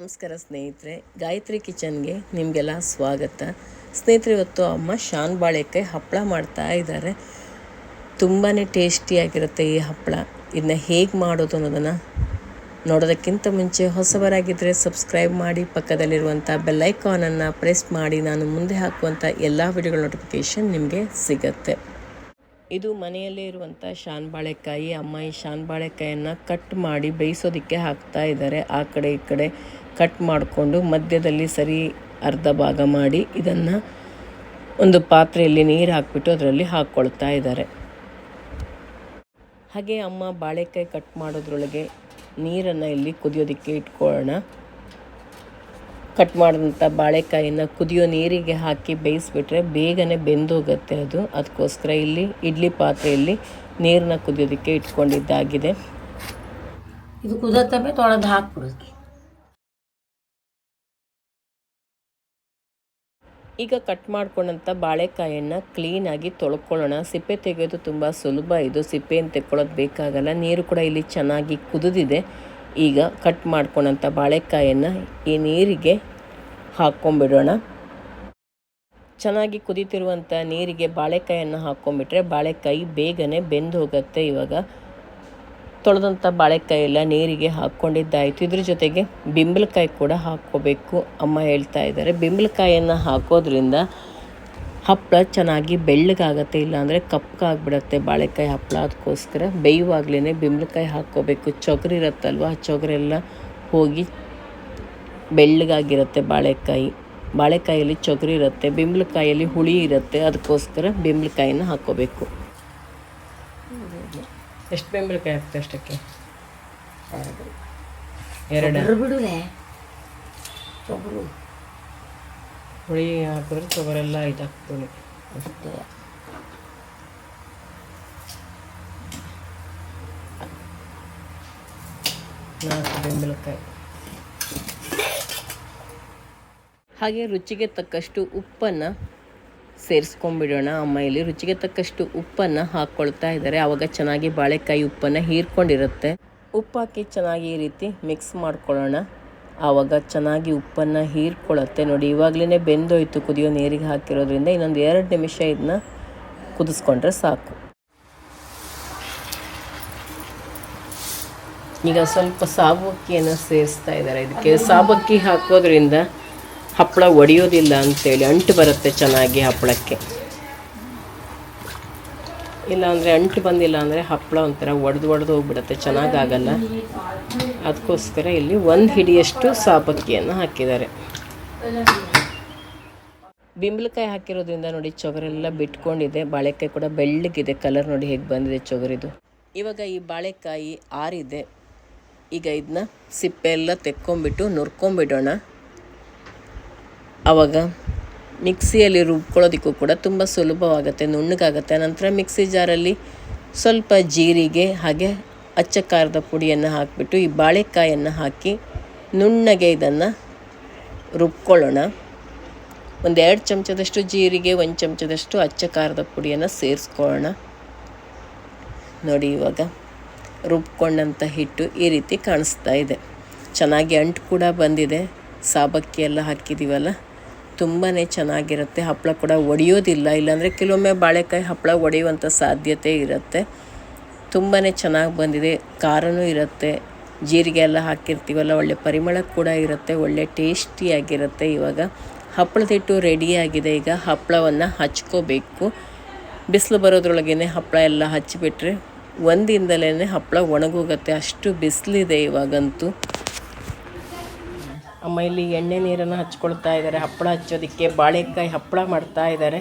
ನಮಸ್ಕಾರ ಸ್ನೇಹಿತರೆ, ಗಾಯತ್ರಿ ಕಿಚನ್ಗೆ ನಿಮಗೆಲ್ಲ ಸ್ವಾಗತ. ಸ್ನೇಹಿತರೆ, ಇವತ್ತು ಅಮ್ಮ ಶಾನ್ ಬಾಳೆಕಾಯಿ ಹಪ್ಪಳ ಮಾಡ್ತಾ ಇದ್ದಾರೆ. ತುಂಬಾ ಟೇಸ್ಟಿಯಾಗಿರುತ್ತೆ ಈ ಹಪ್ಪಳ ಇದನ್ನ ಹೇಗೆ ಮಾಡೋದು ಅನ್ನೋದನ್ನು ನೋಡೋದಕ್ಕಿಂತ ಮುಂಚೆ ಹೊಸಬರಾಗಿದ್ದರೆ ಸಬ್ಸ್ಕ್ರೈಬ್ ಮಾಡಿ ಪಕ್ಕದಲ್ಲಿರುವಂಥ ಬೆಲ್ಲೈಕಾನನ್ನು ಪ್ರೆಸ್ ಮಾಡಿ, ನಾನು ಮುಂದೆ ಹಾಕುವಂಥ ಎಲ್ಲ ವಿಡಿಯೋಗಳ ನೋಟಿಫಿಕೇಷನ್ ನಿಮಗೆ ಸಿಗತ್ತೆ. ಇದು ಮನೆಯಲ್ಲೇ ಇರುವಂಥ ಶಾನ್ ಬಾಳೆಕಾಯಿ ಅಮ್ಮ ಈ ಶಾನ್ ಬಾಳೆಕಾಯಿಯನ್ನು ಕಟ್ ಮಾಡಿ ಬೇಯಿಸೋದಕ್ಕೆ ಹಾಕ್ತಾ ಇದ್ದಾರೆ. ಆ ಕಡೆ ಈ ಕಡೆ ಕಟ್ ಮಾಡಿಕೊಂಡು ಮಧ್ಯದಲ್ಲಿ ಸರಿ ಅರ್ಧ ಭಾಗ ಮಾಡಿ ಇದನ್ನು ಒಂದು ಪಾತ್ರೆಯಲ್ಲಿ ನೀರು ಹಾಕ್ಬಿಟ್ಟು ಅದರಲ್ಲಿ ಹಾಕ್ಕೊಳ್ತಾ ಇದ್ದಾರೆ. ಹಾಗೆ ಅಮ್ಮ ಬಾಳೆಕಾಯಿ ಕಟ್ ಮಾಡೋದ್ರೊಳಗೆ ನೀರನ್ನು ಇಲ್ಲಿ ಕುದಿಯೋದಕ್ಕೆ ಇಟ್ಕೊಳ್ಳೋಣ. ಕಟ್ ಮಾಡಿದಂಥ ಬಾಳೆಕಾಯಿನ ಕುದಿಯೋ ನೀರಿಗೆ ಹಾಕಿ ಬೇಯಿಸ್ಬಿಟ್ರೆ ಬೇಗನೆ ಬೆಂದೋಗುತ್ತೆ ಅದು. ಅದಕ್ಕೋಸ್ಕರ ಇಲ್ಲಿ ಇಡ್ಲಿ ಪಾತ್ರೆಯಲ್ಲಿ ನೀರನ್ನ ಕುದಿಯೋದಕ್ಕೆ ಇಟ್ಕೊಂಡಿದ್ದಾಗಿದೆ. ಇದು ಕುದತ್ತವೆ ತೊಳೆದು ಹಾಕ್ಬಿಡೋದು ಈಗ ಕಟ್ ಮಾಡ್ಕೊಂಡಂಥ ಬಾಳೆಕಾಯನ್ನು ಕ್ಲೀನಾಗಿ ತೊಳ್ಕೊಳ್ಳೋಣ. ಸಿಪ್ಪೆ ತೆಗೆಯೋದು ತುಂಬ ಸುಲಭ. ಇದು ಸಿಪ್ಪೆಯನ್ನು ತೆಕ್ಕೊಳ್ಳೋದು ಬೇಕಾಗಲ್ಲ. ನೀರು ಕೂಡ ಇಲ್ಲಿ ಚೆನ್ನಾಗಿ ಕುದಿದಿದೆ. ಈಗ ಕಟ್ ಮಾಡ್ಕೊಂಡಂಥ ಬಾಳೆಕಾಯನ್ನು ಈ ನೀರಿಗೆ ಹಾಕ್ಕೊಂಬಿಡೋಣ ಚೆನ್ನಾಗಿ ಕುದೀತಿರುವಂಥ ನೀರಿಗೆ ಬಾಳೆಕಾಯನ್ನು ಹಾಕ್ಕೊಂಬಿಟ್ರೆ ಬಾಳೆಕಾಯಿ ಬೇಗನೆ ಬೆಂದು ಹೋಗುತ್ತೆ. ಇವಾಗ ತೊಳೆದಂಥ ಬಾಳೆಕಾಯಿ ಎಲ್ಲ ನೀರಿಗೆ ಹಾಕ್ಕೊಂಡಿದ್ದಾಯಿತು. ಇದ್ರ ಜೊತೆಗೆ ಬಿಂಬಲಕಾಯಿ ಕೂಡ ಹಾಕ್ಕೋಬೇಕು ಅಮ್ಮ ಹೇಳ್ತಾ ಇದ್ದಾರೆ. ಬಿಂಬಲಕಾಯಿಯನ್ನು ಹಾಕೋದ್ರಿಂದ ಹಪ್ಪಳ ಚೆನ್ನಾಗಿ ಬೆಳ್ಳಗಾಗತ್ತೆ ಇಲ್ಲಾಂದರೆ ಕಪ್ಪಗಾಗ್ಬಿಡತ್ತೆ ಬಾಳೆಕಾಯಿ ಹಪ್ಪಳ. ಅದಕ್ಕೋಸ್ಕರ ಬೇಯುವಾಗಲೇ ಬಿಂಬಳಕಾಯಿ ಹಾಕ್ಕೋಬೇಕು. ಚೊಗರು ಇರುತ್ತಲ್ವ ಆ ಚೊಗರೆಲ್ಲ ಹೋಗಿ ಬೆಳ್ಳಗಾಗಿರುತ್ತೆ ಬಾಳೆಕಾಯಿ. ಬಾಳೆಕಾಯಲ್ಲಿ ಚೊಗರು ಇರುತ್ತೆ ಬಿಂಬಳಕಾಯಲ್ಲಿ ಹುಳಿ ಇರುತ್ತೆ ಅದಕ್ಕೋಸ್ಕರ ಬಿಂಬಳಕಾಯಿನ ಹಾಕ್ಕೋಬೇಕು. ಎಷ್ಟು ಬೆಂಬಲಕಾಯಿ ಹಾಕ್ತೆ ಅಷ್ಟಕ್ಕೆ? ಎರಡು. ಹುಳಿ ಹಾಕಿದ್ರೆ ತೊಗರೆಲ್ಲ ಇದಾಗ್ತದೆ ಅಷ್ಟೇ. ನಾಲ್ಕು ಬೆಂಬಲಕಾಯಿ. ಹಾಗೆ ರುಚಿಗೆ ತಕ್ಕಷ್ಟು ಉಪ್ಪನ್ನು ಸೇರಿಸ್ಕೊಂಡ್ಬಿಡೋಣ. ಅಮ್ಮ ಇಲ್ಲಿ ರುಚಿಗೆ ತಕ್ಕಷ್ಟು ಉಪ್ಪನ್ನು ಹಾಕ್ಕೊಳ್ತಾ ಇದ್ದಾರೆ. ಆವಾಗ ಚೆನ್ನಾಗಿ ಬಾಳೆಕಾಯಿ ಉಪ್ಪನ್ನು ಹೀರ್ಕೊಂಡಿರುತ್ತೆ. ಉಪ್ಪು ಹಾಕಿ ಚೆನ್ನಾಗಿ ಈ ರೀತಿ ಮಿಕ್ಸ್ ಮಾಡ್ಕೊಳ್ಳೋಣ. ಆವಾಗ ಚೆನ್ನಾಗಿ ಉಪ್ಪನ್ನು ಹೀರ್ಕೊಳ್ಳುತ್ತೆ. ನೋಡಿ ಇವಾಗಲೇ ಬೆಂದೋಯ್ತು ಕುದಿಯೋ ನೀರಿಗೆ ಹಾಕಿರೋದ್ರಿಂದ ಇನ್ನೊಂದು ಎರಡು ನಿಮಿಷ ಇದನ್ನ ಕುದಿಸ್ಕೊಂಡ್ರೆ ಸಾಕು. ಈಗ ಸ್ವಲ್ಪ ಸಾಬಕ್ಕಿಯನ್ನು ಸೇರಿಸ್ತಾ ಇದ್ದಾರೆ. ಇದಕ್ಕೆ ಸಾಬಕ್ಕಿ ಹಾಕೋದ್ರಿಂದ ಹಪ್ಪಳ ಒಡೆಯೋದಿಲ್ಲ ಅಂತೇಳಿ ಅಂಟು ಬರುತ್ತೆ ಚೆನ್ನಾಗಿ ಹಪ್ಪಳಕ್ಕೆ. ಇಲ್ಲ ಅಂದರೆ ಅಂಟು ಬಂದಿಲ್ಲ ಅಂದರೆ ಹಪ್ಪಳ ಒಂಥರ ಒಡೆದು ಒಡೆದು ಹೋಗ್ಬಿಡುತ್ತೆ, ಚೆನ್ನಾಗಾಗಲ್ಲ. ಅದಕ್ಕೋಸ್ಕರ ಇಲ್ಲಿ ಒಂದು ಹಿಡಿಯಷ್ಟು ಸಾಬಕ್ಕಿಯನ್ನು ಹಾಕಿದ್ದಾರೆ. ಬಿಂಬಲಕಾಯಿ ಹಾಕಿರೋದ್ರಿಂದ ನೋಡಿ ಚೊಗರೆಲ್ಲ ಬಿಟ್ಕೊಂಡಿದೆ. ಬಾಳೆಕಾಯಿ ಕೂಡ ಬೆಳ್ಳಗಿದೆ. ಕಲರ್ ನೋಡಿ ಹೇಗೆ ಬಂದಿದೆ ಚೊಗರಿದು. ಇವಾಗ ಈ ಬಾಳೆಕಾಯಿ ಆರಿದೆ. ಈಗ ಇದನ್ನ ಸಿಪ್ಪೆ ಎಲ್ಲ ತೆಕ್ಕೊಂಬಿಟ್ಟು ನುರ್ಕೊಂಬಿಡೋಣ ಆವಾಗ ಮಿಕ್ಸಿಯಲ್ಲಿ ರುಬ್ಕೊಳ್ಳೋದಕ್ಕೂ ಕೂಡ ತುಂಬ ಸುಲಭವಾಗುತ್ತೆ, ನುಣ್ಣಗಾಗುತ್ತೆ. ನಂತರ ಮಿಕ್ಸಿ ಜಾರಲ್ಲಿ ಸ್ವಲ್ಪ ಜೀರಿಗೆ ಹಾಗೆ ಅಚ್ಚ ಖಾರದ ಪುಡಿಯನ್ನು ಹಾಕಿಬಿಟ್ಟು ಈ ಬಾಳೆಕಾಯನ್ನು ಹಾಕಿ ನುಣ್ಣಗೆ ಇದನ್ನು ರುಬ್ಕೊಳ್ಳೋಣ. ಒಂದು ಎರಡು ಚಮಚದಷ್ಟು ಜೀರಿಗೆ, ಒಂದು ಚಮಚದಷ್ಟು ಅಚ್ಚ ಖಾರದ ಪುಡಿಯನ್ನು ಸೇರಿಸ್ಕೊಳ್ಳೋಣ. ನೋಡಿ ಇವಾಗ ರುಬ್ಕೊಂಡಂಥ ಹಿಟ್ಟು ಈ ರೀತಿ ಕಾಣಿಸ್ತಾ ಇದೆ. ಚೆನ್ನಾಗಿ ಅಂಟು ಕೂಡ ಬಂದಿದೆ. ಸಾಬಕ್ಕಿ ಎಲ್ಲ ಹಾಕಿದ್ದೀವಲ್ಲ ತುಂಬಾ ಚೆನ್ನಾಗಿರುತ್ತೆ. ಹಪ್ಪಳ ಕೂಡ ಒಡೆಯೋದಿಲ್ಲ. ಇಲ್ಲಾಂದರೆ ಕೆಲವೊಮ್ಮೆ ಬಾಳೆಕಾಯಿ ಹಪ್ಪಳ ಒಡೆಯುವಂಥ ಸಾಧ್ಯತೆ ಇರುತ್ತೆ. ತುಂಬಾ ಚೆನ್ನಾಗಿ ಬಂದಿದೆ. ಖಾರನೂ ಇರುತ್ತೆ. ಜೀರಿಗೆ ಎಲ್ಲ ಹಾಕಿರ್ತೀವಲ್ಲ, ಒಳ್ಳೆ ಪರಿಮಳ ಕೂಡ ಇರುತ್ತೆ. ಒಳ್ಳೆ ಟೇಸ್ಟಿಯಾಗಿರುತ್ತೆ ಇವಾಗ. ಹಪ್ಪಳದಿಟ್ಟು ರೆಡಿಯಾಗಿದೆ ಈಗ ಹಪ್ಪಳವನ್ನು ಹಚ್ಕೋಬೇಕು. ಬಿಸಿಲು ಬರೋದ್ರೊಳಗೇ ಹಪ್ಪಳ ಎಲ್ಲ ಹಚ್ಚಿಬಿಟ್ರೆ ಒಂದಿಂದಲೇ ಹಪ್ಪಳ ಒಣಗೋಗುತ್ತೆ. ಅಷ್ಟು ಬಿಸಿಲಿದೆ ಇವಾಗಂತೂ. ಅಮ್ಮ ಇಲ್ಲಿ ಎಣ್ಣೆ ನೀರನ್ನು ಹಚ್ಕೊಳ್ತಾ ಇದ್ದಾರೆ ಹಪ್ಪಳ ಹಚ್ಚೋದಕ್ಕೆ ಬಾಳೆಕಾಯಿ ಹಪ್ಪಳ ಮಾಡ್ತಾ ಇದ್ದಾರೆ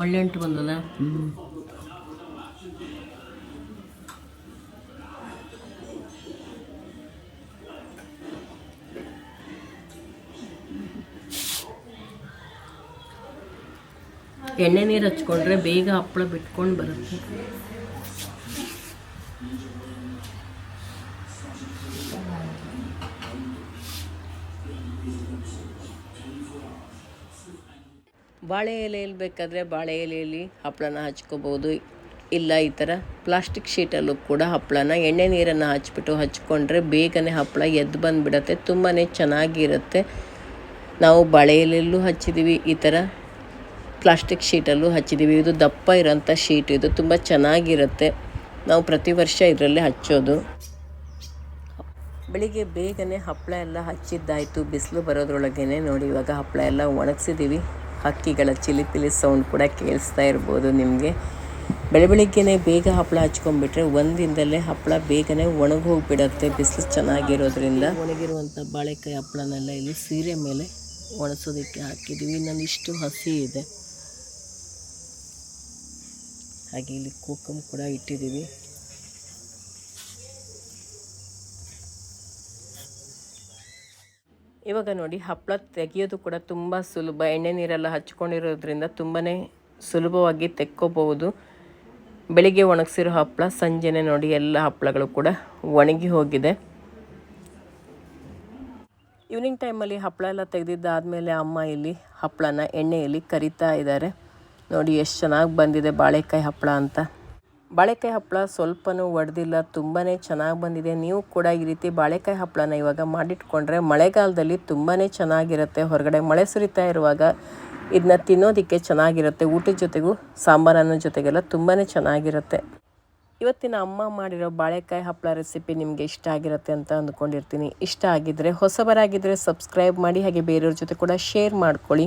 ಒಳ್ಳೆ ಅಂಟು ಬಂದದ? ಎಣ್ಣೆ ನೀರು ಹಚ್ಕೊಂಡ್ರೆ ಬೇಗ ಹಪ್ಪಳ ಬಿಟ್ಕೊಂಡು ಬರುತ್ತೆ. ಬಾಳೆ ಎಲೆಯಲ್ಲಿ ಬೇಕಾದರೆ ಬಾಳೆ ಎಲೆಯಲ್ಲಿ ಹಪ್ಪಳನ ಹಚ್ಕೋಬೋದು. ಇಲ್ಲ ಈ ಥರ ಪ್ಲಾಸ್ಟಿಕ್ ಶೀಟಲ್ಲೂ ಕೂಡ ಹಪ್ಪಳನ ಎಣ್ಣೆ ನೀರನ್ನು ಹಚ್ಬಿಟ್ಟು ಹಚ್ಕೊಂಡ್ರೆ ಬೇಗನೆ ಹಪ್ಪಳ ಎದ್ದು ಬಂದುಬಿಡತ್ತೆ ತುಂಬಾ ಚೆನ್ನಾಗಿರುತ್ತೆ. ನಾವು ಬಳೆಯಲೆಲ್ಲೂ ಹಚ್ಚಿದ್ದೀವಿ ಈ ಥರ ಪ್ಲಾಸ್ಟಿಕ್ ಶೀಟಲ್ಲೂ ಹಚ್ಚಿದ್ದೀವಿ ಇದು ದಪ್ಪ ಇರೋಂಥ ಶೀಟ್, ಇದು ತುಂಬ ಚೆನ್ನಾಗಿರುತ್ತೆ. ನಾವು ಪ್ರತಿ ವರ್ಷ ಇದರಲ್ಲೇ ಹಚ್ಚೋದು. ಬೆಳಿಗ್ಗೆ ಬೇಗನೆ ಹಪ್ಪಳ ಎಲ್ಲ ಹಚ್ಚಿದ್ದಾಯಿತು, ಬಿಸಿಲು ಬರೋದ್ರೊಳಗೇ ನೋಡಿ, ಇವಾಗ ಹಪ್ಪಳ ಎಲ್ಲ ಒಣಗಿಸಿದ್ದೀವಿ ಹಕ್ಕಿಗಳ ಚಿಲಿ ಪಿಲಿ ಸೌಂಡ್ ಕೂಡ ಕೇಳಿಸ್ತಾ ಇರ್ಬೋದು ನಿಮಗೆ. ಬೆಳೆ ಬೆಳಿಗ್ಗೆನೆ ಬೇಗ ಹಪ್ಪಳ ಹಚ್ಕೊಂಡ್ಬಿಟ್ರೆ ಒಂದಿನದಲ್ಲೇ ಹಪ್ಪಳ ಬೇಗನೆ ಒಣಗಿ ಹೋಗಿಬಿಡತ್ತೆ, ಬಿಸಿಲು ಚೆನ್ನಾಗಿರೋದ್ರಿಂದ. ಒಣಗಿರುವಂಥ ಬಾಳೆಕಾಯಿ ಹಪ್ಪಳನೆಲ್ಲ ಇಲ್ಲಿ ಸೀರೆ ಮೇಲೆ ಒಣಸೋದಕ್ಕೆ ಹಾಕಿದ್ದೀವಿ ನಾನು ಇಷ್ಟು ಹಸಿ ಇದೆ. ಹಾಗೆ ಇಲ್ಲಿ ಕೂಕಮ್ ಕೂಡ ಇಟ್ಟಿದ್ದೀವಿ ಇವಾಗ ನೋಡಿ ಹಪ್ಪಳ ತೆಗೆಯೋದು ಕೂಡ ತುಂಬ ಸುಲಭ. ಎಣ್ಣೆ ನೀರೆಲ್ಲ ಹಚ್ಕೊಂಡಿರೋದ್ರಿಂದ ತುಂಬಾ ಸುಲಭವಾಗಿ ತೆಕ್ಕೋಬಹುದು. ಬೆಳಿಗ್ಗೆ ಒಣಗಿಸಿರೋ ಹಪ್ಪಳ ಸಂಜೆನೆ ನೋಡಿ ಎಲ್ಲ ಹಪ್ಪಳಗಳು ಕೂಡ ಒಣಗಿ ಹೋಗಿದೆ. ಈವ್ನಿಂಗ್ ಟೈಮಲ್ಲಿ ಹಪ್ಪಳ ಎಲ್ಲ ತೆಗೆದಿದ್ದಾದಮೇಲೆ ಅಮ್ಮ ಇಲ್ಲಿ ಹಪ್ಪಳನ ಎಣ್ಣೆಯಲ್ಲಿ ಕರಿತಾ ಇದ್ದಾರೆ. ನೋಡಿ ಎಷ್ಟು ಚೆನ್ನಾಗಿ ಬಂದಿದೆ ಬಾಳೆಕಾಯಿ ಹಪ್ಪಳ ಅಂತ. ಬಾಳೆಕಾಯಿ ಹಪ್ಪಳ ಸ್ವಲ್ಪನೂ ಒಡೆದಿಲ್ಲ ತುಂಬಾ ಚೆನ್ನಾಗಿ ಬಂದಿದೆ. ನೀವು ಕೂಡ ಈ ರೀತಿ ಬಾಳೆಕಾಯಿ ಹಪ್ಪಳನ ಇವಾಗ ಮಾಡಿಟ್ಕೊಂಡ್ರೆ ಮಳೆಗಾಲದಲ್ಲಿ ತುಂಬಾ ಚೆನ್ನಾಗಿರುತ್ತೆ ಹೊರಗಡೆ. ಮಳೆ ಸುರಿತಾ ಇರುವಾಗ ಇದನ್ನ ತಿನ್ನೋದಕ್ಕೆ ಚೆನ್ನಾಗಿರುತ್ತೆ. ಊಟದ ಜೊತೆಗೂ ಸಾಂಬಾರನ್ನ ಜೊತೆಗೆಲ್ಲ ತುಂಬಾ ಚೆನ್ನಾಗಿರುತ್ತೆ. ಇವತ್ತಿನ ಅಮ್ಮ ಮಾಡಿರೋ ಬಾಳೆಕಾಯಿ ಹಪ್ಪಳ ರೆಸಿಪಿ ನಿಮಗೆ ಇಷ್ಟ ಆಗಿರುತ್ತೆ ಅಂತ ಅಂದ್ಕೊಂಡಿರ್ತೀನಿ. ಇಷ್ಟ ಆಗಿದ್ದರೆ ಹೊಸಬರಾಗಿದ್ದರೆ ಸಬ್ಸ್ಕ್ರೈಬ್ ಮಾಡಿ, ಹಾಗೆ ಬೇರೆಯವ್ರ ಜೊತೆ ಕೂಡ ಶೇರ್ ಮಾಡ್ಕೊಳ್ಳಿ.